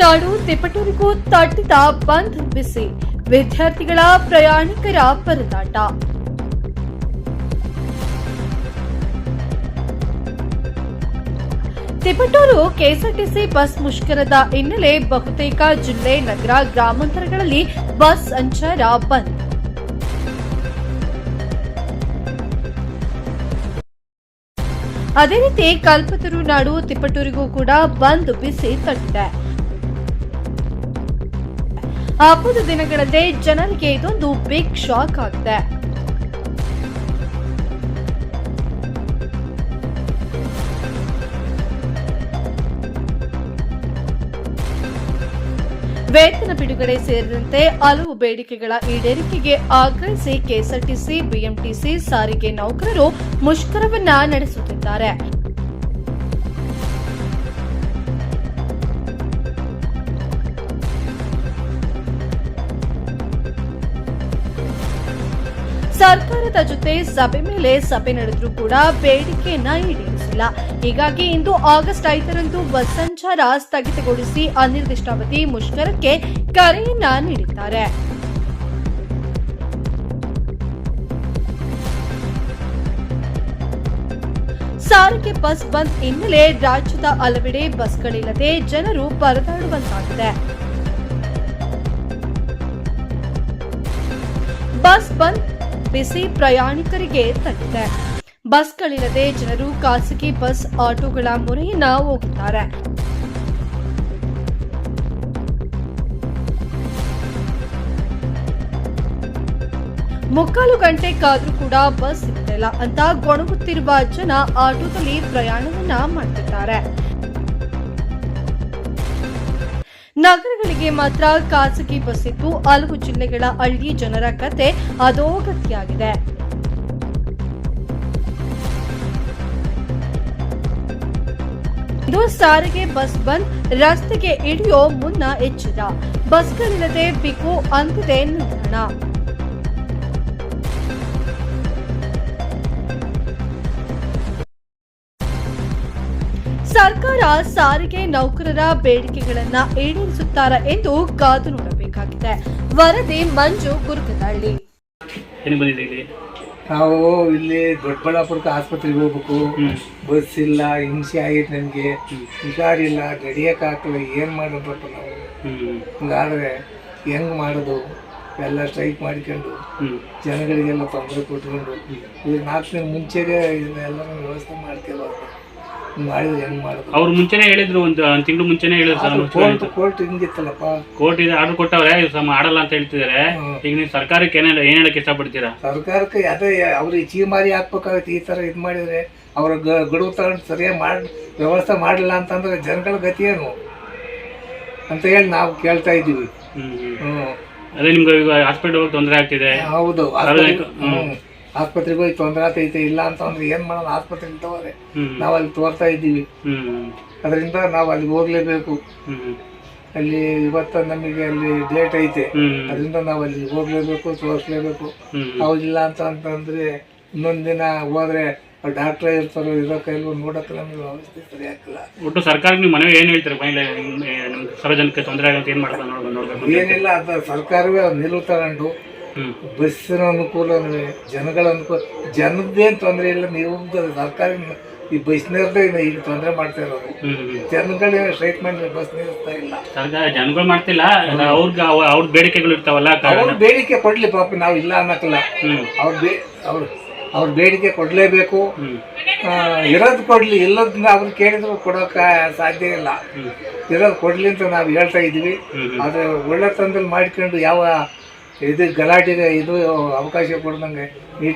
ನಾಡು ತಿಪಟೂರಿಗೂ ತಟ್ಟಿದ ಬಂದ್ ಬಿಸಿ. ವಿದ್ಯಾರ್ಥಿಗಳ ಪ್ರಯಾಣಿಕರ ಪರದಾಟ. ತಿಪಟೂರು ಕೆಎಸ್ಆರ್ಟಿಸಿ ಬಸ್ ಮುಷ್ಕರದ ಹಿನ್ನೆಲೆ ಬಹುತೇಕ ಜಿಲ್ಲೆ, ನಗರ, ಗ್ರಾಮಾಂತರಗಳಲ್ಲಿ ಬಸ್ ಸಂಚಾರ ಬಂದ್. ಅದೇ ರೀತಿ ಕಲ್ಪತರು ನಾಡು ತಿಪಟೂರಿಗೂ ಕೂಡ ಬಂದ್ ಬಿಸಿ ತಟ್ಟಿದೆ. ಹಬ್ಬದ ದಿನಗಳಲ್ಲಿ ಜನರಿಗೆ ಇದೊಂದು ಬಿಗ್ ಶಾಕ್ ಆಗಿದೆ. ವೇತನ ಬಿಡುಗಡೆ ಸೇರಿದಂತೆ ಹಲವು ಬೇಡಿಕೆಗಳ ಈಡೇರಿಕೆಗೆ ಆಗ್ರಹಿಸಿ ಕೆಎಸ್ಆರ್ಟಿಸಿ, ಬಿಎಂಟಿಸಿ ಸಾರಿಗೆ ನೌಕರರು ಮುಷ್ಕರವನ್ನ ನಡೆಸುತ್ತಿದ್ದಾರೆ. ಸರ್ಕಾರದ ಜೊತೆ ಸಭೆ ಮೇಲೆ ಸಭೆ ನಡೆದರೂ ಕೂಡ ಬೇಡಿಕೆಯನ್ನ ಈಡೇರಿಸಿಲ್ಲ. ಹೀಗಾಗಿ ಇಂದು ಆಗಸ್ಟ್ ಐದರಂದು ಬಸ್ ಸಂಚಾರ ಸ್ಥಗಿತಗೊಳಿಸಿ ಅನಿರ್ದಿಷ್ಟಾವಧಿ ಮುಷ್ಕರಕ್ಕೆ ಕರೆಯನ್ನ ನೀಡಿದ್ದಾರೆ. ಸಾರಿಗೆ ಬಸ್ ಬಂದ್ ಹಿನ್ನೆಲೆ ರಾಜ್ಯದ ಹಲವೆಡೆ ಬಸ್ಗಳಿಲ್ಲದೆ ಜನರು ಪರದಾಡುವಂತಾಗಿದೆ. ಬಸ್ ಬಂದ್ ಬಿಸಿ ಪ್ರಯಾಣಿಕರಿಗೆ ತಟ್ಟಿದೆ ಬಸ್ಗಳಿಲ್ಲದೆ ಜನರು ಖಾಸಗಿ ಬಸ್ ಆಟೋಗಳ ಮೊರೆಯನ್ನ ಹೋಗುತ್ತಾರೆ ಮುಕ್ಕಾಲು ಗಂಟೆ ಕಾದ್ರೂ ಕೂಡ ಬಸ್ ಸಿಗ್ತಿಲ್ಲ ಅಂತ ಗೊಣಗುತ್ತಿರುವ ಜನ ಆಟೋದಲ್ಲಿ ಪ್ರಯಾಣವನ್ನ ಮಾಡ್ತಿದ್ದಾರೆ. ನಗರಗಳಿಗೆ ಮಾತ್ರ ಖಾಸಗಿ ಬಸ್ ಇದ್ದು ಹಲವು ಜಿಲ್ಲೆಗಳ ಹಳ್ಳಿ ಜನರ ಕತೆ ಅಧೋಗತಿಯಾಗಿದೆ. ಇದು ಸಾರಿಗೆ ಬಸ್ ಬಂದ್ ರಸ್ತೆಗೆ ಇಳಿಯೋ ಮುನ್ನ ಎಚ್ಚರ ಬಸ್ಗಳಿಲ್ಲದೆ ಬಿಕು ಅಂತಿದೆ ನಿಲ್ದಾಣ. ಸರ್ಕಾರ ಸಾರಿಗೆ ನೌಕರರ ಬೇಡಿಕೆಗಳನ್ನ ಈಡೇರಿಸುತ್ತಾರ ಎಂದು ಕಾದು ನೋಡಬೇಕಾಗಿದೆ. ವರದಿ ಮಂಜು ಗುರುಕದಳ್ಳಿ ಏನು ಬಂದಿದೆ ಇಲ್ಲಿ? ನಾವು ಇಲ್ಲಿ ದೊಡ್ಡಬಳ್ಳಾಪುರಕ್ಕೆ ಆಸ್ಪತ್ರೆಗೆ ಹೋಗ್ಬೇಕು. ಬಸ್ ಇಲ್ಲ ಹಿಂಸೆ ಆಗೈತೆ ನನಗೆ ಹುಷಾರಿಲ್ಲ ಗಡಿಯಕ್ಕೆ ಹಾಕಲ್ಲ ಏನು ಮಾಡಬೇಕು ನಾವು. ಹಂಗಾದ್ರೆ ಹೆಂಗ್ ಮಾಡೋದು? ಎಲ್ಲ ಸ್ಟ್ರೈಕ್ ಮಾಡ್ಕೊಂಡು ಜನಗಳಿಗೆಲ್ಲ ತೊಂದರೆ ಕೊಟ್ಕೊಂಡು ಈಗ ನಾಲ್ಕು ದಿನ ಮುಂಚೆಗೆ ಇದನ್ನೆಲ್ಲ ವ್ಯವಸ್ಥೆ ಹಿಂಗ್ ಮಾಡಿದ್ರೆ ಹೆಂಗ್ ಮಾಡೋದು? ಅವ್ರು ಮುಂಚೆನೆ ಹೇಳಿದ್ರು ಒಂದು ತಿಂಗಳು ಮುಂಚೆನೆ ಹೇಳಿದ್ರು ಸರ್ ಕೋರ್ಟ್ ಕೋರ್ಟ್ ಹಿಂಗಿತ್ತಲ್ಲಪ್ಪ. ಕೋರ್ಟ್ ಇದೆ ಆರ್ಡರ್ ಕೊಟ್ಟವ್ರೆ ಇವ್ರು ಸಮ ಮಾಡಲ್ಲ ಅಂತ ಹೇಳ್ತಿದಾರೆ. ಈಗ ನೀವು ಸರ್ಕಾರಕ್ಕೆ ಏನ ಏನ್ ಹೇಳಕ್ ಇಷ್ಟಪಡ್ತೀರಾ? ಸರ್ಕಾರಕ್ಕೆ ಅದೇ ಅವ್ರಿಗೆ ಚೀಮಾರಿ ಹಾಕ್ಬೇಕಾಗತ್ತೆ ಈ ತರ ಇದು ಮಾಡಿದ್ರೆ ಅವ್ರ ಗಡುವು ತಗೊಂಡು ಸರಿಯಾಗಿ ಮಾಡಿ ವ್ಯವಸ್ಥೆ ಮಾಡಲಿಲ್ಲ ಅಂತಂದ್ರೆ ಜನಗಳ ಗತಿ ಏನು? ಅಂತ ಹೇಳಿ ನಾವು ಕೇಳ್ತಾ ಇದೀವಿ ಹ್ಮ್ ಅದೇ ನಿಮ್ಗೆ ಈಗ ಹಾಸ್ಪಿಟಲ್ ತೊಂದರೆ ಆಗ್ತಿದೆ. ಹೌದು ಸಾರ್ವಜನಿಕ- ಹ್ಮ್. ಆಸ್ಪತ್ರೆಗೆ ಹೋಗಿ ತೊಂದರೆ ಆಗ್ತೈತೆ ಇಲ್ಲ ಅಂತಂದ್ರೆ ಏನ್ ಮಾಡೋಣ ಆಸ್ಪತ್ರೆ ತಗೋದೆ. ನಾವ್ ಅಲ್ಲಿ ತೋರ್ತಾ ಇದ್ದೀವಿ. ಅದರಿಂದ ನಾವು ಅಲ್ಲಿ ಹೋಗ್ಲೇಬೇಕು. ಅಲ್ಲಿ ಇವತ್ತು ನಮಗೆ ಅಲ್ಲಿ ಡೇಟ್ ಐತೆ. ಅದರಿಂದ ನಾವು ಅಲ್ಲಿ ಹೋಗ್ಲೇಬೇಕು ತೋರಿಸ್ಲೇಬೇಕು. ಹೌದಿಲ್ಲ ಅಂತ ಅಂತಂದ್ರೆ ಇನ್ನೊಂದ್ ದಿನ ಹೋದ್ರೆ ಡಾಕ್ಟರ್ ಇರ್ತಾರೋ ಇರೋ ಕೈಲಿ ನೋಡಕ್ಕೆ ನಮಗೆ ವ್ಯವಸ್ಥೆ ಸರಿ ಒಟ್ಟು ಸರ್ಕಾರ ನೀವು ಮನವಿ ಏನ್ ಹೇಳ್ತಾರೆ? ಮಹಿಳೆ ಸಾರ್ವಜನಿಕ ತೊಂದರೆ ಆಗುತ್ತೆ ಏನ್ ಮಾಡ್ತಾರೆ ನೋಡ್ಬೇಕು ಅಂತ. ಏನಿಲ್ಲ ಅದು ಸರ್ಕಾರವೇ ನಿಲುವು ತಗೊಂಡು ಬಸ್ಸಿನ ಅನುಕೂಲ ಜನಗಳ ಅನುಕೂಲ ಜನದ್ದೇನು ತೊಂದರೆ ಇಲ್ಲ ನೀವು ಸರ್ಕಾರ ಈ ಬಸ್ನವ್ರದ್ದೇ ಈಗ ತೊಂದರೆ ಮಾಡ್ತಾ ಇರೋದು ಜನಗಳೇ ಸ್ಟ್ರೈಕ್ ಮಾಡಿ ಬಸ್ ನಿಲ್ಲಿಸ್ತಾ ಇಲ್ಲ. ಸರ್ಕಾರ ಜನಗಳು ಮಾಡ್ತಿಲ್ಲ ಅವ್ರಿಗೆ ಅವ್ರ ಬೇಡಿಕೆಗಳು ಇರ್ತಾವಲ್ಲ ಅವ್ರ ಬೇಡಿಕೆ ಕೊಡ್ಲಿ ಪಾಪ ನಾವು ಇಲ್ಲ ಅನ್ನಕ್ಕಲ್ಲ ಅವ್ರ ಬೇ ಅವ್ರ ಅವ್ರ ಬೇಡಿಕೆ ಕೊಡಲೇಬೇಕು. ಇರೋದು ಕೊಡಲಿ ಇಲ್ಲದನ್ನ ಅವ್ರು ಕೇಳಿದ್ರು ಕೊಡೋಕೆ ಸಾಧ್ಯ ಇಲ್ಲ. ಇರೋದು ಕೊಡಲಿ ಅಂತ ನಾವು ಹೇಳ್ತಾ ಹ್ಮ್ ಆದರೆ ಒಳ್ಳೆ ತಂದಲ್ಲಿ ಮಾಡ್ಕೊಂಡು ಯಾವ ಇದು ಗಲಾಟೆಗೆ ಇದು ಅವಕಾಶ ಕೊಡ್ದಂಗೆ